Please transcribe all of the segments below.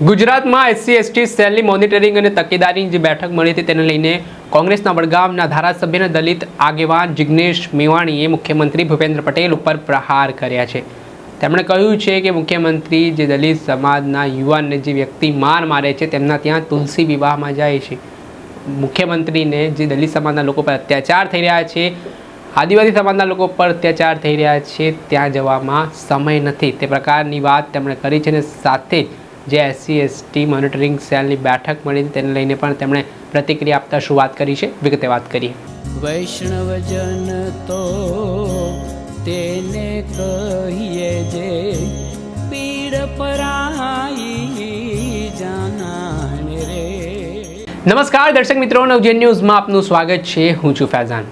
ગુજરાતમાં SC, ST, સેલની monitoring અને તકેદારીની જે બેઠક મળી હતી તેને લઈને કોંગ્રેસના વડગામના ધારાસભ્ય દલિત આગેવાન જિગ્નેશ મેવાણીએ મુખ્યમંત્રી ભૂપેન્દ્ર પટેલ ઉપર પ્રહાર કર્યા છે. તેમણે કહ્યું છે કે મુખ્યમંત્રી જે દલિત સમાજના યુવાનને જે વ્યક્તિ માર મારે છે તેમના ત્યાં તુલસી વિવાહમાં જાય છે. મુખ્યમંત્રીને જે દલિત સમાજના લોકો પર અત્યાચાર થઈ રહ્યા છે, આદિવાસી સમાજના લોકો પર અત્યાચાર થઈ રહ્યા છે, ત્યાં જવામાં સમય નથી. તે પ્રકારની વાત તેમણે કરી છે અને સાથે જ જે એસસી એસટી મોનિટરિંગ સેલની બેઠક મળી તેને લઈને પણ તેમણે પ્રતિક્રિયા આપતા શું વાત કરી છે? વિગતે વાત કરીએ. વૈષ્ણવજન તો તેને કહીએ જે પીડ પરાઈ જાનાને રે. નમસ્કાર દર્શક મિત્રો નવજેન ન્યૂઝમાં આપનું સ્વાગત છે. હું છું ફૈઝાન.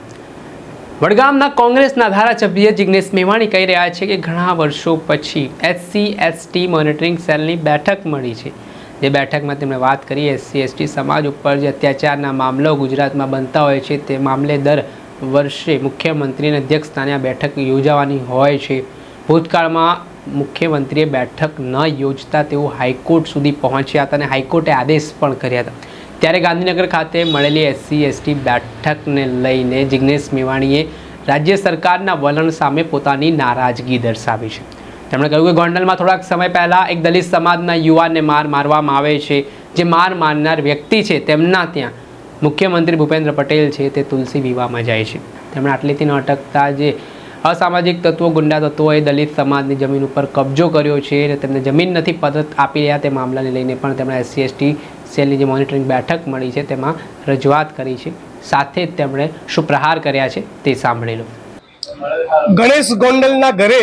વડગામના કોંગ્રેસના ધારાસભ્ય જિગ્નેશ મેવાણી કહી રહ્યા છે કે ઘણા વર્ષો પછી એસસી એસટી મોનિટરિંગ સેલની બેઠક મળી છે. જે બેઠકમાં તેમણે વાત કરી એસસી એસટી સમાજ ઉપર જે અત્યાચારના મામલો ગુજરાતમાં બનતા હોય છે, તે મામલે દર વર્ષે મુખ્યમંત્રીના અધ્યક્ષસ્થાને આ બેઠક યોજાવાની હોય છે. ભૂતકાળમાં મુખ્યમંત્રીએ બેઠક ન યોજતા તેઓ હાઈકોર્ટ સુધી પહોંચ્યા હતા અને હાઈકોર્ટે આદેશ પણ કર્યા હતા. ત્યારે ગાંધીનગર ખાતે મળેલી એસસી, એસટી બેઠકને લઈને જિગ્નેશ મેવાણીએ રાજ્ય સરકારના વલણ સામે પોતાની નારાજગી દર્શાવી છે. તેમણે કહ્યું કે ગોંડલમાં થોડાક સમય પહેલાં એક દલિત સમાજના યુવાનને માર મારવામાં આવે છે. જે માર મારનાર વ્યક્તિ છે તેમના ત્યાં મુખ્યમંત્રી ભૂપેન્દ્ર પટેલ છે તે તુલસી વિવાહમાં જાય છે. તેમણે આટલીથી ન અટકતા જે અસામાજિક તત્વો, ગુંડા તત્વોએ દલિત સમાજની જમીન ઉપર કબજો કર્યો છે અને તેમને જમીન નથી, પરત આપી રહ્યા તે મામલાને લઈને પણ તેમણે એસસી, એસટી સેલની જે મોનિટરિંગ બેઠક મળી છે તેમાં રજૂઆત કરી છે. સાથે જ તેમણે શું પ્રહાર કર્યા છે તે સાંભળી લો. ગણેશ ગોંડલના ઘરે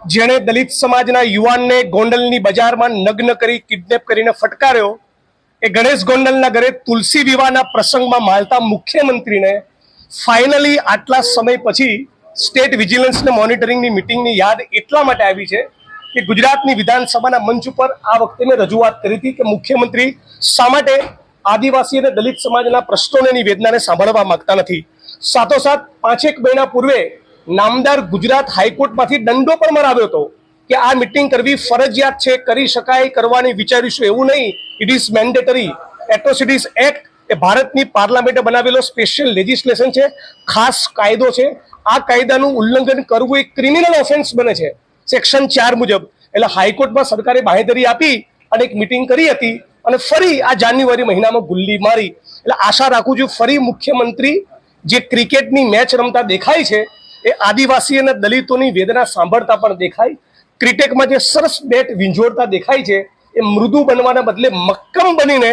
જેણે દલિત સમાજના યુવાનને ગોંડલની બજારમાં નગ્ન કરી, કિડનેપ કરીને ફટકાર્યો, એ ગણેશ ગોંડલના ઘરે તુલસી વિવાહના પ્રસંગમાં માલતા મુખ્યમંત્રીને ફાઇનલી આટલા સમય પછી સ્ટેટ વિજિલન્સને મોનિટરિંગની મિટિંગની યાદ એટલા માટે આવી છે કે ગુજરાતની વિધાનસભાના મંચ ઉપર આ વખતે મેં રજૂઆત કરી હતી કે મુખ્યમંત્રી શા માટે આદિવાસી અને દલિત સમાજના પ્રશ્નોને એની વેદનાને સાંભળવા માંગતા નથી? સાથોસાથ પાંચેક મહિના પૂર્વે નામદાર ગુજરાત હાઈકોર્ટમાંથી દંડો પણ મરાવ્યો હતો કે આ મિટિંગ કરવી ફરજિયાત છે, કરી શકાય કરવાની વિચારીશું એવું નહીં. It is mandatory atrocities act એ ભારતની પાર્લામેન્ટે બનાવેલો સ્પેશિયલ લેજિસ્લેશન છે, ખાસ કાયદો છે. આ કાયદાનું ઉલ્લંઘન કરવું એ ક્રિમિનલ ઓફેન્સ બને છે. સેક્શન ચાર મુજબ. એટલે હાઈકોર્ટમાં સરકારે બાંહેધરી આપી અને એક મિટિંગ કરી હતી અને ફરી આ જાન્યુઆરી મહિનામાં ગુલ્લી મારી. એટલે આશા રાખું છું ફરી મુખ્યમંત્રી જે ક્રિકેટની મેચ રમતા દેખાય છે, એ આદિવાસી અને દલિતોની વેદના સાંભળતા પણ દેખાય. ક્રિકેટમાં જે સરસ બેટ વિંજોડતા દેખાય છે, એ મૃદુ બનવાના બદલે મક્કમ બનીને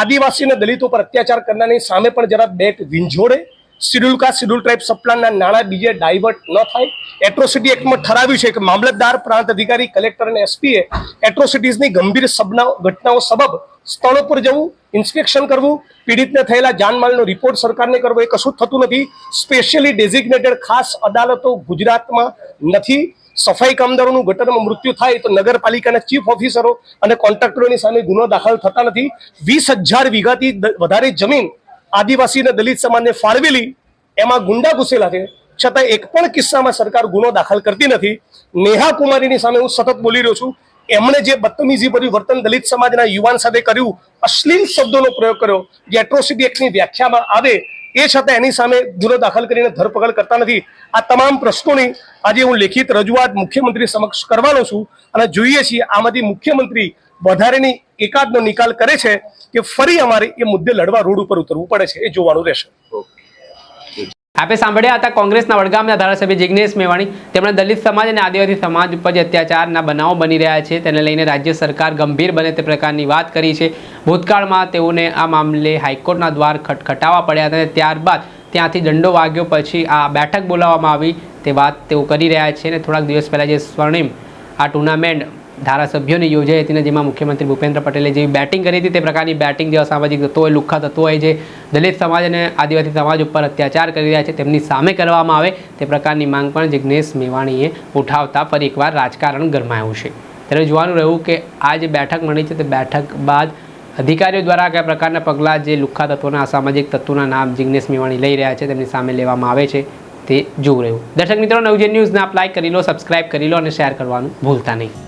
આદિવાસી અને દલિતો પર અત્યાચાર કરનારની સામે પણ જરા બેટ વિંજોડે શિડ્યુલ કાસ્ટ શિડ્યુલ ટ્રાઇબ સપ્લાનના નાણાં બીજે ડાયવર્ટ ન થાય. એટ્રોસિટી એક્ટમાં ઠરાવ્યું છે કે મામલતદાર, પ્રાંત અધિકારી કલેક્ટર અને એસપીએ એટ્રોસિટીઝની ગંભીર સબના, ઘટનાઓ સબબ સ્થળો પર જવું ઇન્સ્પેક્શન કરવું, પીડિતને થયેલા જાનમાલનો રિપોર્ટ સરકારને કરવો, એ કશું થતું નથી. સ્પેશિયલી ડેઝિગ્નેટેડ ખાસ અદાલતો ગુજરાતમાં નથી. સફાઈ કામદારોનું ગટરમાં મૃત્યુ થાય તો નગરપાલિકાના ચીફ ઓફિસરો અને કોન્ટ્રાક્ટરોની સામે ગુનો દાખલ થતા નથી. વીસ હજાર વીઘાથી વધારે જમીન આદિવાસી અને દલિત સમાજને ફાળવેલી એમાં ગુંડા ઘૂસેલા છે. છતાં એક પણ કિસ્સામાં સરકાર ગુનો દાખલ કરતી નથી. નેહા કુમારીની સામે હું સતત બોલી રહ્યો છું. એમણે જે બદતમીજી ભર્યું વર્તન દલિત સમાજના યુવાન સાથે કર્યું, અશ્લીલ શબ્દોનો પ્રયોગ કર્યો, જે એટ્રોસિટી એક્ટની વ્યાખ્યામાં આવે, એ છતાં એની સામે ગુનો દાખલ કરીને ધરપકડ કરતા નથી. આ તમામ પ્રશ્નોની આજે હું લેખિત રજૂઆત મુખ્યમંત્રી સમક્ષ કરવાનો છું અને જોઈએ છીએ આમાંથી મુખ્યમંત્રી વધારેની એકાદનો નિકાલ કરે છે કે ફરી અમારે એ મુદ્દે લડવા રોડ ઉપર ઉતરવું પડે છે, એ જોવાનું રહેશે. આપે સાંભળ્યા હતા કોંગ્રેસના વડગામના ધારાસભ્ય જિગ્નેશ મેવાણી. તેમણે દલિત સમાજ અને આદિવાસી સમાજ ઉપર જે અત્યાચારના બનાવો બની રહ્યા છે, તેને લઈને રાજ્ય સરકાર ગંભીર બને તે પ્રકારની વાત કરી છે. ભૂતકાળમાં તેઓને આ મામલે હાઈકોર્ટના દ્વાર ખટખટાવવા પડ્યા હતા ત્યારબાદ ત્યાંથી દંડો વાગ્યો પછી આ બેઠક બોલાવવામાં આવી તે વાત તેઓ કરી રહ્યા છે અને થોડાક દિવસ પહેલાં જે સ્વર્ણિમ આ ટુર્નામેન્ટ ધારાસભ્યોની યોજાઈ હતી ને જેમાં મુખ્યમંત્રી ભૂપેન્દ્ર પટેલે જેવી બેટિંગ કરી હતી તે પ્રકારની બેટિંગ જે અસામાજિક તત્વોએ લુખ્ખા હોય જે દલિત સમાજ અને આદિવાસી સમાજ ઉપર અત્યાચાર કરી રહ્યા છે. તેમની સામે કરવામાં આવે તે પ્રકારની માંગ પણ જિગ્નેશ મેવાણીએ ઉઠાવતા ફરી એકવાર રાજકારણ ગરમાયું છે. ત્યારે જોવાનું રહ્યું કે આ જે બેઠક મળી છે તે બેઠક બાદ અધિકારીઓ દ્વારા કયા પ્રકારના પગલાં જે લુખ્ખા તત્વોના, અસામાજિક તત્વોના નામ જિગ્નેશ મેવાણી લઈ રહ્યા છે તેમની સામે લેવામાં આવે છે તે જોવું રહ્યું. દર્શક મિત્રો નવજે ન્યૂઝને આપ લાઇક કરી લો સબસ્ક્રાઇબ કરી લો અને શેર કરવાનું ભૂલતા નહીં.